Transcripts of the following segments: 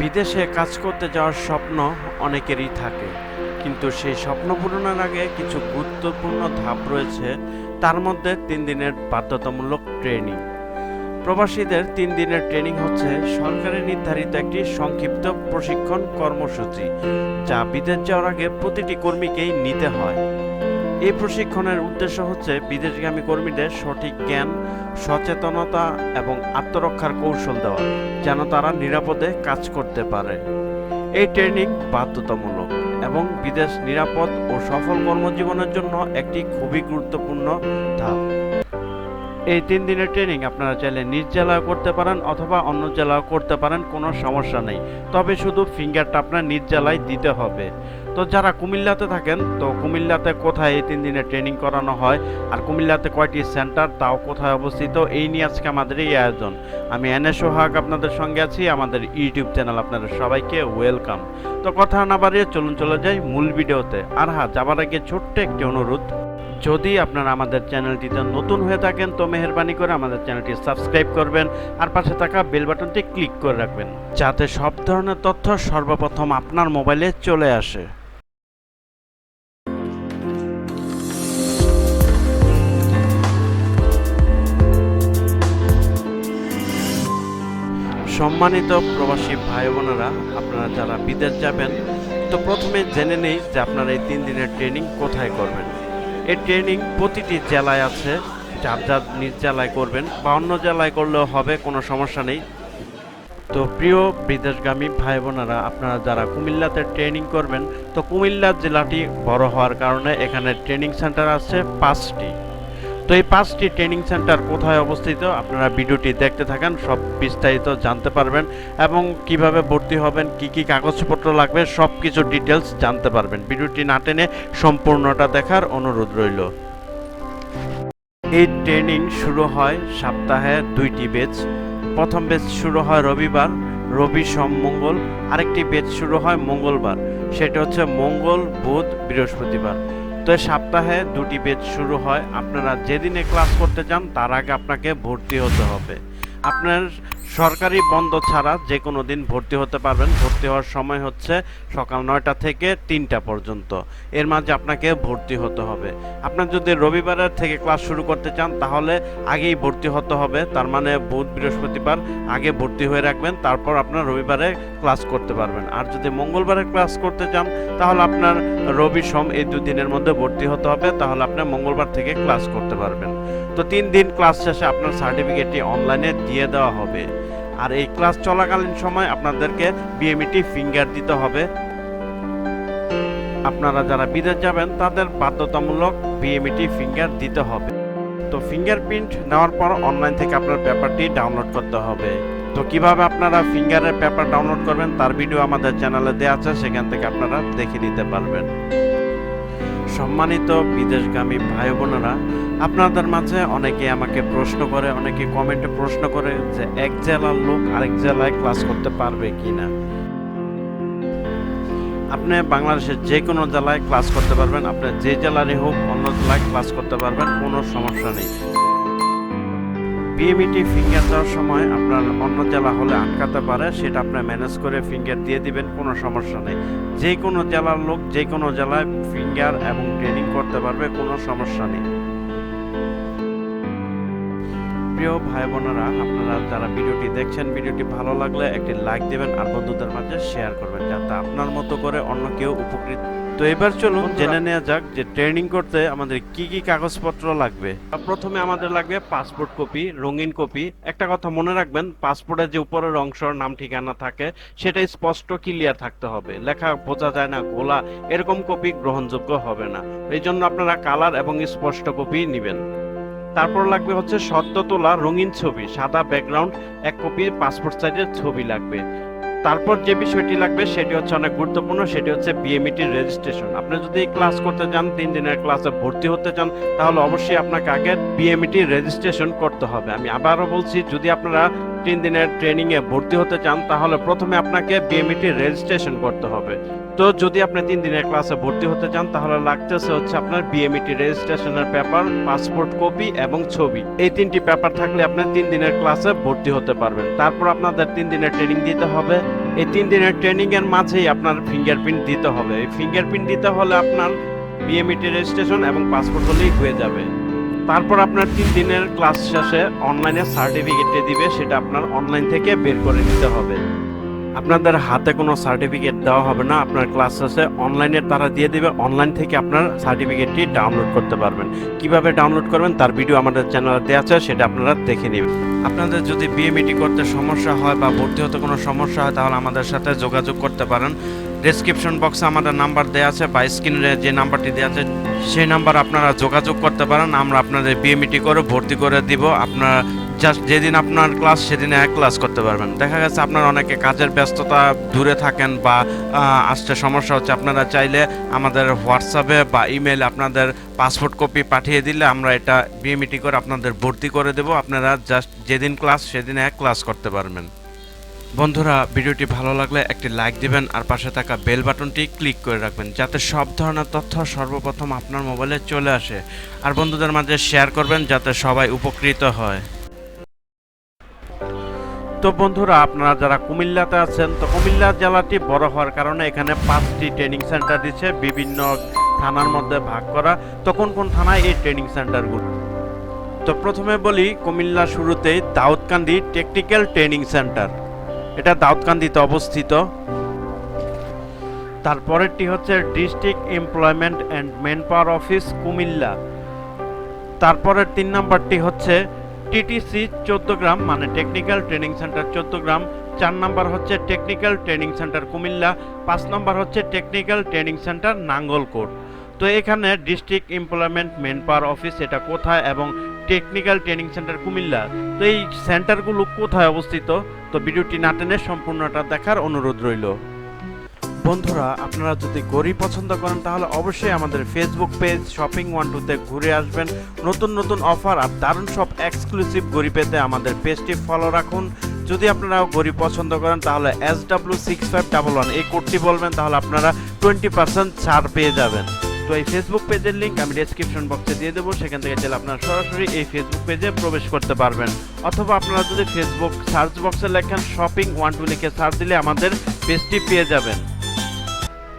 বিদেশে কাজ করতে যাওয়ার স্বপ্ন অনেকেরই থাকে। কিন্তু সেই স্বপ্ন পূরণের আগে কিছু গুরুত্বপূর্ণ ধাপ রয়েছে, তার মধ্যে তিন দিনের বাধ্যতামূলক ট্রেনিং। প্রবাসীদের তিন দিনের ট্রেনিং হচ্ছে সরকারের নির্ধারিত একটি সংক্ষিপ্ত প্রশিক্ষণ কর্মসূচি, যা বিদেশ যাওয়ার আগে প্রতিটি কর্মীকেই নিতে হয়। এই প্রশিক্ষণের উদ্দেশ্য হচ্ছে বিদেশগামী কর্মীদের সঠিক জ্ঞান, সচেতনতা এবং আত্মরক্ষার কৌশল দেওয়া, যেন তারা নিরাপদে কাজ করতে পারে। এই ট্রেনিং বাধ্যতামূলক এবং বিদেশ নিরাপদ ও সফল কর্মজীবনের জন্য একটি খুবই গুরুত্বপূর্ণ ধাপ। এই তিন দিনের ট্রেনিং আপনারা চাইলে নিজ জেলায় করতে পারেন অথবা অন্য জেলাও করতে পারেন, কোনো সমস্যা নেই। তবে শুধু ফিঙ্গারটা আপনার নিজ জেলায় দিতে হবে। তো যারা কুমিল্লাতে থাকেন, তো কুমিল্লাতে কোথায় এই তিন দিনের ট্রেনিং করানো হয় আর কুমিল্লাতে কয়টি সেন্টার তাও কোথায় অবস্থিত, এই নিয়ে আজকে আমাদের এই আয়োজন। আমি এনে সোহাগ আপনাদের সঙ্গে আছি, আমাদের ইউটিউব চ্যানেল আপনাদের সবাইকে ওয়েলকাম তো কথা না বাড়িয়ে চলুন চলে যাই মূল ভিডিওতে। আর হ্যাঁ যাবার আগে ছোট্ট একটি অনুরোধ। যদি আপনারা আমাদের চ্যানেলটিতে নতুন হয়ে থাকেন, তো মেহরবানি করে আমাদের চ্যানেলটি সাবস্ক্রাইব করবেন আর পাশে থাকা বেল বাটনটি ক্লিক করে রাখবেন, যাতে সব ধরনের তথ্য সর্বপ্রথম আপনার মোবাইলে চলে আসে। সম্মানিত প্রবাসী ভাই বোনেরা আপনারা যারা বিদেশ যাবেন, তো প্রথমে জেনে নেই যে আপনারা এই তিন দিনের ট্রেনিং কোথায় করবেন। এই ট্রেনিং প্রতিটি জেলায় আছে, যার যার নিজ জেলায় করবেন বা অন্য জেলায় করলেও হবে, কোনো সমস্যা নেই। তো প্রিয় বিদেশগামী ভাই বোনেরা আপনারা যারা কুমিল্লাতে ট্রেনিং করবেন, তো কুমিল্লা জেলাটি বড় হওয়ার কারণে এখানে ট্রেনিং সেন্টার আছে পাঁচটি। তো এই পাঁচটি ট্রেনিং সেন্টার কোথায় অবস্থিত? আপনারা ভিডিওটি দেখতে থাকেন, সব বিস্তারিত জানতে পারবেন এবং কীভাবে ভর্তি হবেন, কি কি কাগজপত্র লাগবে সব কিছু ডিটেলস জানতে পারবেন। ভিডিওটি না টেনে সম্পূর্ণটা দেখার অনুরোধ রইল। এই ট্রেনিং শুরু হয় সপ্তাহে দুইটি বেচ প্রথম বেচ শুরু হয় রবিবার, রবি সোম মঙ্গল। আরেকটি বেচ শুরু হয় মঙ্গলবার। সেটা হচ্ছে মঙ্গল, বুধ, বৃহস্পতিবার। এই সপ্তাহে দুটি বেচ শুরু হয়। আপনারা যেদিনে ক্লাস করতে চান, তার আগে আপনাকে ভর্তি হতে হবে। আপনার সরকারি বন্ধ ছাড়া যে কোনো দিন ভর্তি হতে পারবেন। ভর্তি হওয়ার সময় হচ্ছে সকাল নয়টা থেকে তিনটা পর্যন্ত। এর মাঝে আপনাকে ভর্তি হতে হবে। আপনার যদি রবিবারের থেকে ক্লাস শুরু করতে চান, তাহলে আগেই ভর্তি হতে হবে। তার মানে বুধ, বৃহস্পতিবার আগে ভর্তি হয়ে রাখবেন, তারপর আপনার রবিবারে ক্লাস করতে পারবেন। আর যদি মঙ্গলবারে ক্লাস করতে চান, তাহলে আপনার রবি সোম এই দুদিনের মধ্যে ভর্তি হতে হবে। তাহলে আপনি মঙ্গলবার থেকে ক্লাস করতে পারবেন। তো তিন দিন ক্লাস শেষে আপনার সার্টিফিকেটটি অনলাইনে দিয়ে দেওয়া হবে। আর এই ক্লাস চলাকালীন সময় আপনাদেরকে বিএমইটি ফিঙ্গার দিতে হবে। আপনারা যারা বিদেশ যাবেন, তাদের বাধ্যতামূলক বিএমইটি ফিঙ্গার দিতে হবে। তো ফিঙ্গারপ্রিন্ট নেওয়ার পর অনলাইন থেকে আপনার পেপারটি ডাউনলোড করতে হবে। তো কীভাবে আপনারা ফিঙ্গারের পেপার ডাউনলোড করবেন, তার ভিডিও আমাদের চ্যানেলে দেওয়া আছে, সেখান থেকে আপনারা দেখে নিতে পারবেন। সম্মানিত বিদেশগামী ভাই বোনেরা আপনাদের মাঝে অনেকে আমাকে প্রশ্ন করে, অনেকে কমেন্টে প্রশ্ন করে যে এক জেলার লোক আরেক জেলায় ক্লাস করতে পারবে কি না আপনি বাংলাদেশের যে কোনো জেলায় ক্লাস করতে পারবেন, আপনি যে জেলারই হোক অন্য জেলায় ক্লাস করতে পারবেন, কোনো সমস্যা নেই। বিএমইটি ফিঙ্গার দেওয়ার সময় আপনার অন্য জেলা হলে আটকাতে পারে, সেটা আপনি ম্যানেজ করে ফিঙ্গার দিয়ে দিবেন, কোনো সমস্যা নেই। যে কোনো জেলার লোক যে কোনো জেলায় ফিঙ্গার এবং ট্রেনিং করতে পারবে, কোনো সমস্যা নেই। প্রিয় ভাই বোনেরা আপনারা যারা ভিডিওটি দেখছেন ভিডিওটি ভালো লাগলে একটি লাইক দেবেন আর বন্ধুদের মাঝে শেয়ার করবেন যাতে আপনার মতো করে অন্য কেউ উপকৃত। তো এবার চলুন জেনে নেওয়া যাক যে ট্রেনিং করতে আমাদের কি কি কাগজপত্র লাগবে। প্রথমে আমাদের লাগবে পাসপোর্ট কপি রঙিন কপি। একটা কথা মনে রাখবেন পাসপোর্টের যে উপরের অংশ নাম ঠিকানা থাকে সেটা স্পষ্ট ক্লিয়ার থাকতে হবে। লেখা বোঝা যায় না গোলা এরকম কপি গ্রহণযোগ্য হবে না। এই জন্য আপনারা কালার এবং স্পষ্ট কপি নেবেন। তারপর লাগবে হচ্ছে সত্য তোলা রঙিন ছবি, সাদা ব্যাকগ্রাউন্ড এক কপি পাসপোর্ট সাইজের ছবি লাগবে। তারপর যে বিষয়টি লাগবে সেটি হচ্ছে অনেক গুরুত্বপূর্ণ, সেটি হচ্ছে বিএমইটির রেজিস্ট্রেশন আপনি যদি ক্লাস করতে চান, তিন দিনের ক্লাসে ভর্তি হতে চান, তাহলে অবশ্যই আপনাকে আগে বিএমইটি রেজিস্ট্রেশন করতে হবে। আমি আবারও বলছি, যদি আপনারা তিন দিনের ট্রেনিংয়ে ভর্তি হতে চান, তাহলে প্রথমে আপনাকে বিএমইটি রেজিস্ট্রেশন করতে হবে। তো যদি আপনি তিন দিনের ক্লাসে ভর্তি হতে চান, তাহলে লাগতেছে হচ্ছে আপনার বিএমইটি রেজিস্ট্রেশনের পেপার, পাসপোর্ট কপি এবং ছবি। এই তিনটি পেপার থাকলে আপনি তিন দিনের ক্লাসে ভর্তি হতে পারবেন। তারপর আপনাদের তিন দিনের ট্রেনিং দিতে হবে। এই তিন দিনের ট্রেনিং এর মাঝেই আপনার ফিঙ্গারপ্রিন্ট দিতে হবে। এই ফিঙ্গারপ্রিন্ট দিতে হলে আপনার বিএমইটি রেজিস্ট্রেশন এবং পাসপোর্ট হলেই হয়ে যাবে। তারপর আপনার তিন দিনের ক্লাস শেষে অনলাইনে সার্টিফিকেটটি দিবে, সেটা আপনার অনলাইন থেকে বের করে নিতে হবে। আপনাদের হাতে কোনো সার্টিফিকেট দেওয়া হবে না, আপনার ক্লাস শেষে অনলাইনে তারা দিয়ে দেবে, অনলাইন থেকে আপনার সার্টিফিকেটটি ডাউনলোড করতে পারবেন। কীভাবে ডাউনলোড করবেন তার ভিডিও আমাদের চ্যানেলে দেওয়া আছে, সেটা আপনারা দেখে নেবেন। আপনাদের যদি বিএমইটি করতে সমস্যা হয় বা ভর্তি হতে কোনো সমস্যা হয়, তাহলে আমাদের সাথে যোগাযোগ করতে পারেন। ডেসক্রিপশন বক্সে আমাদের নাম্বার দেওয়া আছে, বা স্ক্রিনে যে নাম্বারটি দেওয়া আছে, সেই নাম্বার আপনারা যোগাযোগ করতে পারেন। আমরা আপনাদের বিএমইটি করে ভর্তি করে দিব। আপনার জাস্ট যেদিন আপনার ক্লাস সেদিন এক ক্লাস করতে পারবেন। দেখা গেছে আপনার অনেকে কাজের ব্যস্ততা দূরে থাকেন বা আসতে সমস্যা হচ্ছে আপনারা চাইলে আমাদের হোয়াটসঅ্যাপে বা ইমেল আপনাদের পাসপোর্ট কপি পাঠিয়ে দিলে আমরা এটা বিএমইটি করে আপনাদের ভর্তি করে দেব। আপনারা জাস্ট যেদিন ক্লাস সেদিন এক ক্লাস করতে পারবেন। বন্ধুরা, ভিডিওটি ভালো লাগলে একটি লাইক দিবেন আর পাশে থাকা বেল বাটনটি ক্লিক করে রাখবেন, যাতে সব ধরনের তথ্য সর্বপ্রথম আপনার মোবাইলে চলে আসে। আর বন্ধুদের মাঝে শেয়ার করবেন, যাতে সবাই উপকৃত হয়। তো বন্ধুরা, আপনারা যারা কুমিল্লাতে আছেন, তো কুমিল্লা জেলাটি বড় হওয়ার কারণে এখানে পাঁচটি ট্রেনিং সেন্টার দিচ্ছে বিভিন্ন থানার মধ্যে ভাগ করা। তো কোন থানায় এই ট্রেনিং সেন্টারগুলো তো প্রথমে বলি, কুমিল্লা শুরুতেই দাউদকান্দি টেকনিক্যাল ট্রেনিং সেন্টার এটা দাউদকান্দিতে অবস্থিত। তারপরেরটি হচ্ছে district employment and man power office Comilla. তারপরের তিন নম্বরটি হচ্ছে টিটিসি চোদ্দগ্রাম মানে টেকনিক্যাল ট্রেনিং সেন্টার চোদ্দগ্রাম চার নম্বর হচ্ছে টেকনিক্যাল ট্রেনিং সেন্টার কুমিল্লা, পাঁচ নম্বর হচ্ছে টেকনিক্যাল ট্রেনিং সেন্টার নাঙ্গলকোট। তো এখানে district employment man power office, এটা কোথায় এবং টেকনিক্যাল ট্রেনিং সেন্টার কুমিল্লা? তো এই সেন্টারগুলো কোথায় অবস্থিত? তো ভিডিওটি না টেনে সম্পূর্ণটা দেখার অনুরোধ রইল। বন্ধুরা, আপনারা যদি গড়ি পছন্দ করেন, তাহলে অবশ্যই আমাদের ফেসবুক পেজ শপিং ওয়ান টুতে ঘুরে আসবেন। নতুন নতুন অফার আর দারুণ সব এক্সক্লুসিভ গড়ি পেতে আমাদের পেজটি ফলো রাখুন। যদি আপনারা গড়ি পছন্দ করেন, তাহলে S W six five double one এই কোডটি বলবেন, তাহলে আপনারা টোয়েন্টি পার্সেন্ট ছাড় পেয়ে যাবেন। তো এই ফেসবুক পেজের লিঙ্ক আমি ডেসক্রিপশন বক্সে দিয়ে দেবো, সেখান থেকে চাইলে আপনারা সরাসরি এই ফেসবুক পেজে প্রবেশ করতে পারবেন। অথবা আপনারা যদি ফেসবুক সার্চ বক্সে লেখেন শপিং ওয়ান টু লিখে সার্চ দিলে আমাদের পেজটি পেয়ে যাবেন।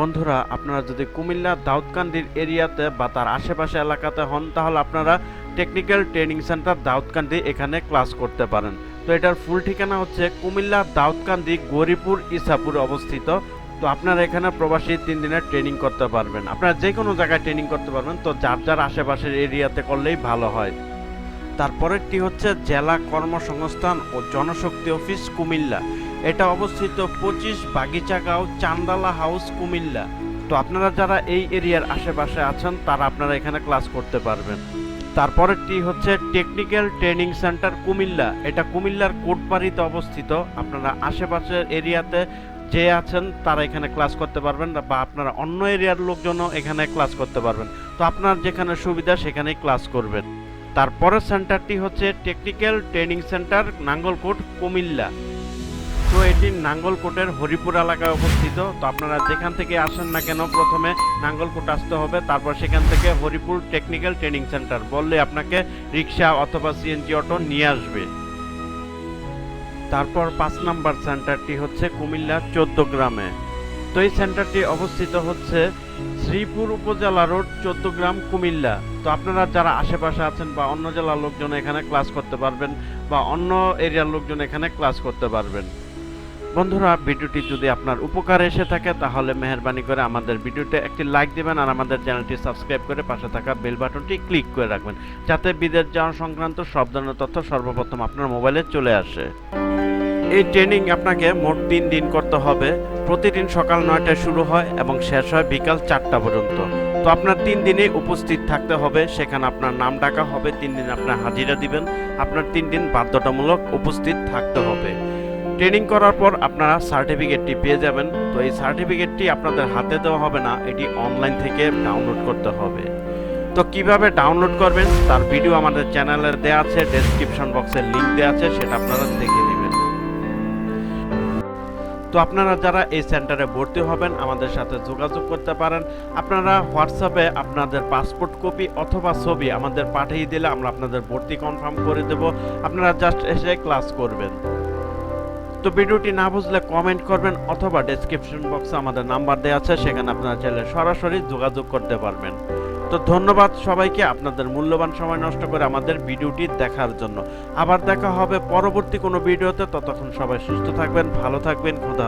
বন্ধুরা, আপনারা যদি কুমিল্লা দাউদকান্দির এরিয়াতে বা তার আশেপাশে এলাকাতে হন, তাহলে আপনারা টেকনিক্যাল ট্রেনিং সেন্টার দাউদকান্দি এখানে ক্লাস করতে পারেন। তো এটার ফুল ঠিকানা হচ্ছে কুমিল্লা দাউদকান্দি গরিপুর ইসাপুরে অবস্থিত। তো আপনারা এখানে প্রবাসী তিন দিনের ট্রেনিং করতে পারবেন। আপনারা যে কোনো জায়গায় ট্রেনিং করতে পারবেন, তো যার যার আশেপাশের এরিয়াতে করলেই ভালো হয়। তারপরেরটি হচ্ছে জেলা কর্মসংস্থান ও জনশক্তি অফিস কুমিল্লা। এটা অবস্থিত পঁচিশ বাগিচাগাঁও চান্দালা হাউস, কুমিল্লা। তো আপনারা যারা এই এরিয়ার আশেপাশে আছেন, তারা আপনারা এখানে ক্লাস করতে পারবেন। তারপরেরটি হচ্ছে টেকনিক্যাল ট্রেনিং সেন্টার কুমিল্লা। এটা কুমিল্লার কোটবাড়িতে অবস্থিত। আপনারা আশেপাশের এরিয়াতে যে আছেন, তারা এখানে ক্লাস করতে পারবেন, বা আপনারা অন্য এরিয়ার লোকজনও এখানে ক্লাস করতে পারবেন। তো আপনার যেখানে সুবিধা, সেখানেই ক্লাস করবেন। তারপরের সেন্টারটি হচ্ছে technical training centre Nangalkot, Comilla. তো এটি নাঙ্গলকোটের হরিপুর এলাকায় অবস্থিত। তো আপনারা যেখান থেকে আসেন না কেন, প্রথমে নাঙ্গলকোট আসতে হবে, তারপর সেখান থেকে হরিপুর টেকনিক্যাল ট্রেনিং সেন্টার বললে আপনাকে রিক্সা অথবা সিএনজি অটো নিয়ে আসবে। তারপর পাঁচ নাম্বার সেন্টারটি হচ্ছে কুমিল্লা চোদ্দ গ্রামে। তো এই সেন্টারটি অবস্থিত হচ্ছে শ্রীপুর উপজেলা রোড চোদ্দ গ্রাম কুমিল্লা। তো আপনারা যারা আশেপাশে আছেন বা অন্য জেলার লোকজন এখানে ক্লাস করতে পারবেন বা অন্য এরিয়ার লোকজন এখানে ক্লাস করতে পারবেন। বন্ধুরা, ভিডিওটি যদি আপনার উপকারে এসে থাকে, তাহলে মেহরবানি করে আমাদের ভিডিওতে একটি লাইক দিবেন আর আমাদের চ্যানেলটি সাবস্ক্রাইব করে পাশে থাকা বেল বাটনটি ক্লিক করে রাখবেন, যাতে বিদেশ যাওয়া সংক্রান্ত সব ধরনের তথ্য সর্বপ্রথম আপনার মোবাইলে চলে আসে। এই ট্রেনিং আপনাকে মোট তিন দিন করতে হবে। প্রতিদিন সকাল নয়টায় শুরু হয় এবং শেষ হয় বিকাল চারটা পর্যন্ত। তো আপনার তিন দিনে উপস্থিত থাকতে হবে। সেখানে আপনার নাম ডাকা হবে, তিন দিন আপনার হাজিরা দিবেন। আপনার তিন দিন বাধ্যতামূলক উপস্থিত থাকতে হবে। ট্রেনিং করার পর আপনারা সার্টিফিকেটটি পেয়ে যাবেন। তো এই সার্টিফিকেটটি আপনাদের হাতে দেওয়া হবে না, এটি অনলাইন থেকে ডাউনলোড করতে হবে। তো কীভাবে ডাউনলোড করবেন, তার ভিডিও আমাদের চ্যানেলের দেওয়া আছে ডেসক্রিপশন বক্সের লিঙ্ক দেওয়া আছে, সেটা আপনারা দেখে নেবেন। তো আপনারা যারা এই সেন্টারে ভর্তি হবেন, আমাদের সাথে যোগাযোগ করতে পারেন। আপনারা হোয়াটসঅ্যাপে আপনাদের পাসপোর্ট কপি অথবা ছবি আমাদের পাঠিয়ে দিলে আমরা আপনাদের ভর্তি কনফার্ম করে দেব। আপনারা জাস্ট এসে ক্লাস করবেন। তো ভিডিওটি না বুঝলে কমেন্ট করবেন অথবা ডেসক্রিপশন বক্সে আমাদের নাম্বার দেওয়া আছে, সেখানে আপনারা চাইলে সরাসরি যোগাযোগ করতে পারবেন। তো ধন্যবাদ সবাইকে আপনাদের মূল্যবান সময় নষ্ট করে আমাদের ভিডিওটি দেখার জন্য। আবার দেখা হবে পরবর্তী কোনো ভিডিওতে, ততক্ষণ সবাই সুস্থ থাকবেন, ভালো থাকবেন, খুদা